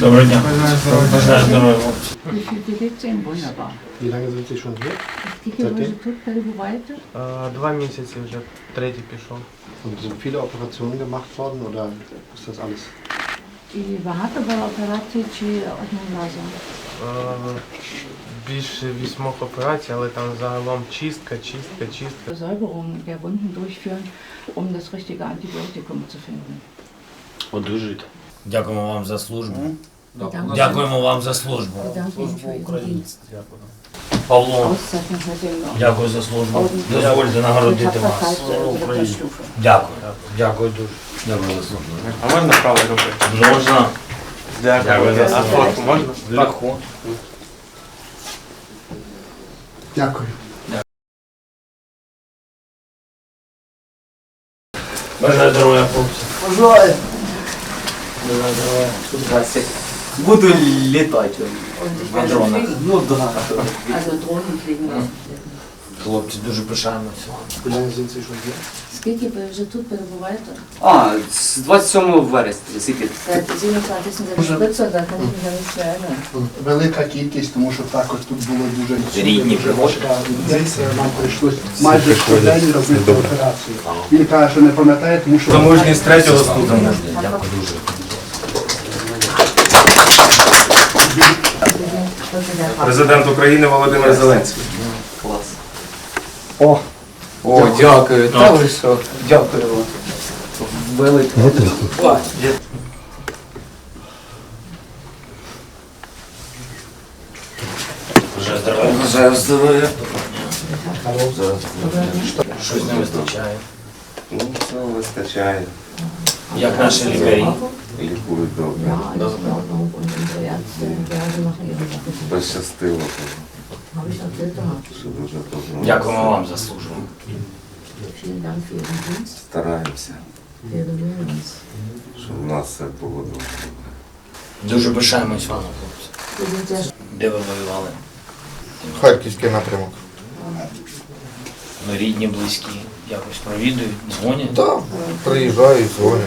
Доброго дня. Бажаю здоров'я, хлопці. Wie viel bewegt ihr? Wunderbar. Wie lange sind Sie schon hier? Скільки ви вже тут перебуваєте? Е, Два місяці вже третій пішов. Und sind viele Operationen gemacht worden oder ist das alles? І багато було операцій чи одним разом? Е, Більше вісьмох операцій, але там загалом чистка, чистка, чистка. Säuberung der Wunden durchführen, um das richtige Antibiotikum zu finden. Одужуйте. Дякуємо вам за службу. Bedanke Дякуємо вам за службу. bedanke Ihnen für Павло, дякую за службу. Дозвольте нагородити вас. Дякую. Дякую дуже. Дякую за службу. А можна правою рукою? Можна. Дякую за А службу. фотку можна? Легко. Дякую. Бажаю здоров'я, хлопці. Бажаю. Здрасте. Буду літати. На дронах. Ну да. Also Drohnen fliegen lassen. Хлопці, дуже пишаємося? Скільки ви вже тут перебуваєте? А, з 27 вересня, скільки? Seit 27. September, da kann ich mich ja nicht mehr erinnern. Велика кількість, тому що також тут було дуже Рідні важка нам прийшлось майже щодень робити операцію. Він каже, що не пам'ятає, тому що Замужність третього ступеня. Дякую дуже. Президент України Володимир Зеленський. Клас. О, о, дякую. Та ви що? Дякую вам. Велике. Бажаю здоров'я. Щось не вистачає. Ну, все вистачає, Як наші лікарі. лікують добре. Пощастило, що дуже добре. Дякуємо вам за службу. Стараємося, щоб в нас все було добре. Дуже пишаємось вами, хлопці. Де ви воювали? Харківський напрямок. Ну, рідні, близькі, якось провідують, дзвонять. Так, приїжджають, дзвонять.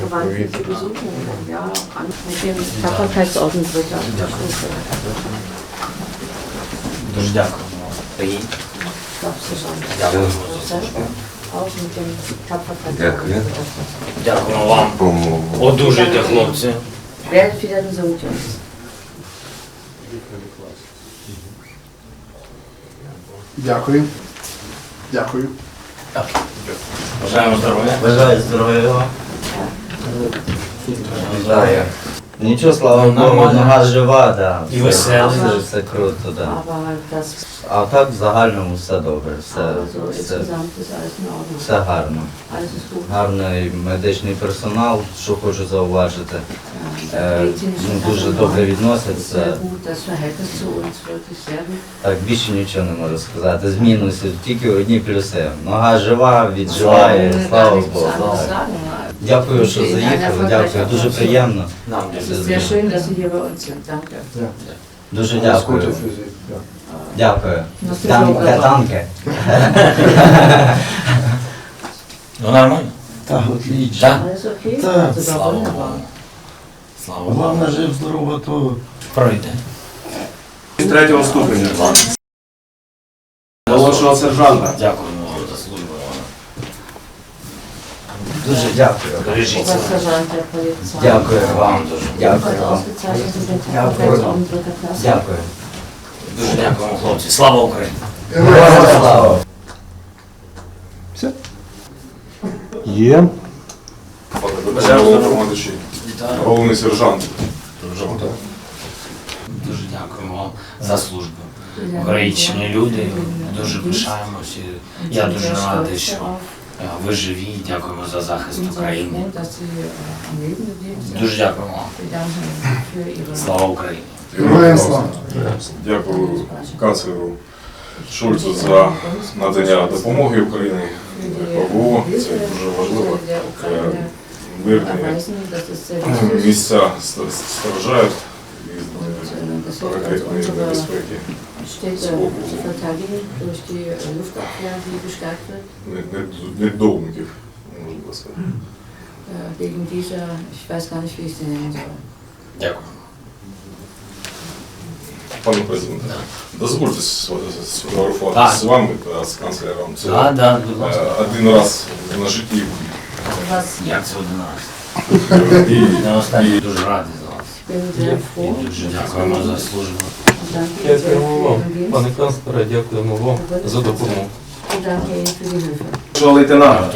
Ja, mit dem Tapferkeitsorden Stufe. Дуже дякуємо вам. Приїдь. Darfst du schon. Дякуємо. Auch mit dem Tapferkeitsorden Дякую. Дякуємо вам. Допомогу. Одужуйте, хлопці. Werdet wieder gesund, Jungs. дякую. Дякую. Бажаємо здоров'я. Бажаю здоров'я. Бажаю. Нічого, слава Богу, нормально. нога жива, да. І веселий. Все, все круто, да. Aber das, А так в загальному все добре, все, все, insgesamt ist alles in Ordnung. все гарно. Alles ist gut. Гарний медичний персонал, що хочу зауважити. Е, ну, дуже Personal добре ist відносяться. Gut, das Verhältnis zu uns wirklich sehr gut. Так більше нічого не можу сказати. З мінусів тільки одні плюси. Нога жива, відживає, слава gar nichts Богу. Дякую, що заїхали, дякую, дуже приємно. Нам sehr schön, dass Sie hier bei uns sind. Danke. Дуже дякую. Дякую. Ну, Танке, добре. танке. Ну нормально. Так, отлично. Так? Слава. Богу. Слава Богу. Головне, жив здорово, то Пройде. Третього ступеня. Молодшого сержанта. Дякуємо вам за службу. Дуже дякую. Бережіть себе. Obersergeant der Polizei. Дякую вам. дуже. Дякую вам. dritter Klasse. Дякую. Дуже дякуємо, хлопці. Слава Україні! Слава. Є. Бажаю Головний сержант. Дуже дякуємо вам за службу. Українські люди, дуже пишаємося. Я дуже радий, що ви живі. Дякуємо за захист України. Дуже дякуємо. Слава Україні! Героям слава. Дякую канцлеру Шульцу за надання допомоги Україні. ПВО. Це дуже важливо. Е, Мирні місця ст- страждають від е, ракетної небезпеки. Städte zu verteidigen durch die äh, Luftabwehr, die gestärkt wird. Не- не- Недовників, можна сказати. Äh, Wegen dieser, ich weiß gar nicht, wie ich sie nennen soll. Дякую. Пане президенте, дозвольте с- сфотографувати Так. з вами та з канцлером. Це Так, так, будь ласка. е, один раз на житті. Як це один раз? І, Я останній дуже радий дуже дякуємо за службу. Дякуємо вам, пане канцлере, дякуємо вам за допомогу. Die Hilfe. що лейтенант,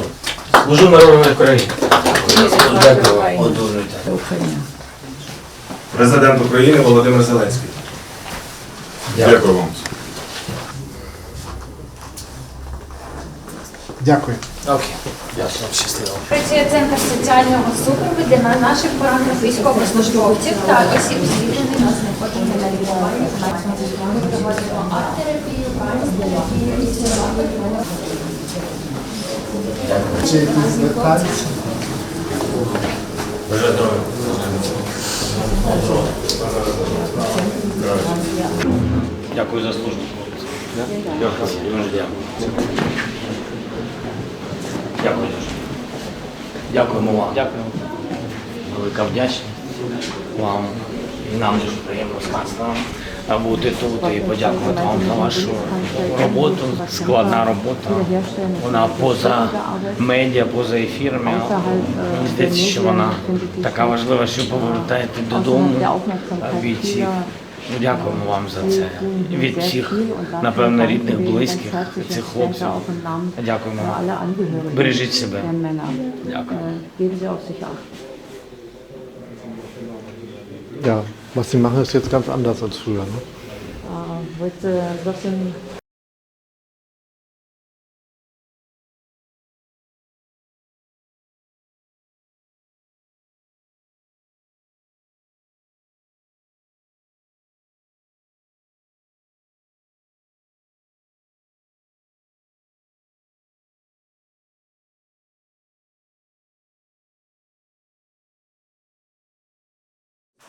Служу народу України. Дякую. Одужуйте. президент України Володимир Зеленський. Дякую вам. Дякую. Окей. Дякую. Щасливо. Працює центр соціального супроводу на наших поранених військовослужбовців та осіб звільнених на знаходження на лікуванні. Ми проводимо арт-терапію, канцтерапію, Чи якісь. Дякую за службу. Дякую. Дуже дякую. Дякую дуже. Дякуємо вам. Дякую. Велика вдячність вам. І нам дуже приємно з канцлером бути тут і подякувати вам за вашу роботу. Складна робота. Вона поза медіа, поза ефірами. Мені здається, що вона така важлива, що повертаєте додому бійців. Ну, Дякуємо вам за це. Від всіх, напевно, рідних, близьких цих хлопців. Дякуємо вам. Бережіть себе. Дякую. Ja, was sie machen, ist jetzt ganz anders als früher. Ne? Heute